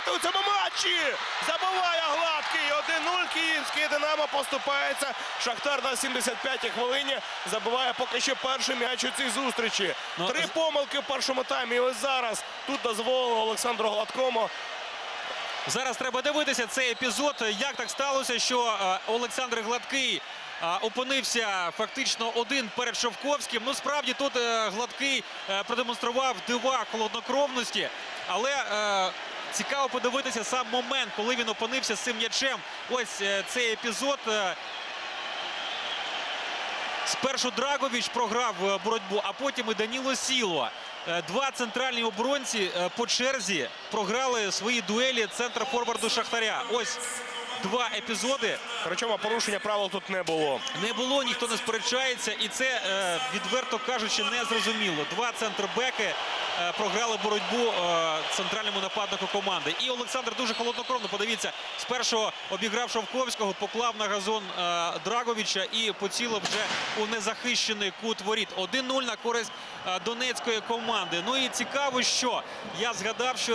забити у цьому матчі. Забиває гладкий. 1-0. Київський Динамо поступається. Шахтар на 75-й хвилині забиває поки що перший м'яч у цій зустрічі. Ну, Три помилки в першому таймі. І ось зараз тут дозволило Олександру Гладкому Зараз треба дивитися цей епізод. Як так сталося, що е, Олександр Гладкий е, опинився фактично один перед Шовковським. Ну, справді тут е, Гладкий е, продемонстрував дива холоднокровності, але е, цікаво подивитися сам момент, коли він опинився з цим м'ячем. Ось е, цей епізод. е, Спершу Драгович програв е, боротьбу, а потім і Даніло Сілва. Е, Два центральні оборонці по черзі програли свої дуелі центра форварду Шахтаря. Ось два епізоди. Причому порушення правил тут не було. Не було, ніхто не сперечається, і це відверто кажучи не зрозуміло. Два центрбеки програли боротьбу е, центральному нападнику команди. І Олександр дуже холоднокровно. Подивіться, з першого обіграв Шовковського, поклав на газон е, Драговича і поцілив вже у незахищений кут воріт. 1-0 на користь е, донецької команди. Ну і цікаво, що я згадав, що